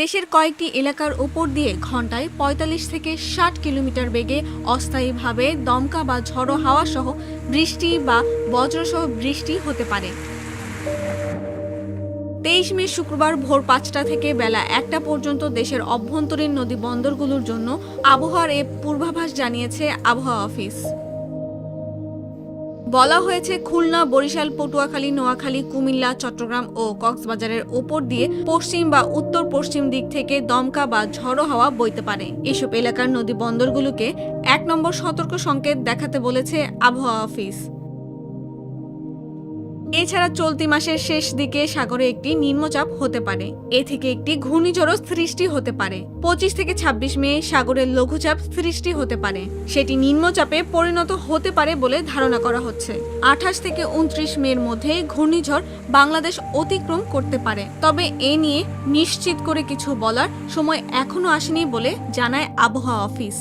দেশের কয়েকটি এলাকার উপর দিয়ে ঘন্টায় ৪৫ থেকে ষাট কিলোমিটার বেগে অস্থায়ীভাবে দমকা বা ঝড়ো হাওয়া সহ বৃষ্টি বা বজ্রসহ বৃষ্টি হতে পারে। তেইশ মে শুক্রবার ভোর পাঁচটা থেকে বেলা একটা পর্যন্ত দেশের অভ্যন্তরীণ নদী বন্দরগুলোর জন্য আবহাওয়ার এ পূর্বাভাস জানিয়েছে আবহাওয়া অফিস। বলা হয়েছে খুলনা, বরিশাল, পটুয়াখালী, নোয়াখালী, কুমিল্লা, চট্টগ্রাম ও কক্সবাজারের ওপর দিয়ে পশ্চিম বা উত্তর পশ্চিম দিক থেকে দমকা বা ঝড়ো হাওয়া বইতে পারে। এসব এলাকার নদী বন্দরগুলোকে এক নম্বর সতর্ক সংকেত দেখাতে বলেছে আবহাওয়া অফিস। এছাড়া চলতি মাসের শেষ দিকে সাগরে একটি নিম্নচাপ হতে পারে। এ থেকে একটি ঘূর্ণিঝড়ও সৃষ্টি হতে পারে। পঁচিশ থেকে ছাব্বিশ মে সাগরের লঘুচাপ সৃষ্টি হতে পারে। সেটি নিম্নচাপে পরিণত হতে পারে বলে ধারণা করা হচ্ছে। আঠাশ থেকে উনত্রিশ মের মধ্যে ঘূর্ণিঝড় বাংলাদেশ অতিক্রম করতে পারে। তবে এ নিয়ে নিশ্চিত করে কিছু বলার সময় এখনও আসেনি বলে জানায় আবহাওয়া অফিস।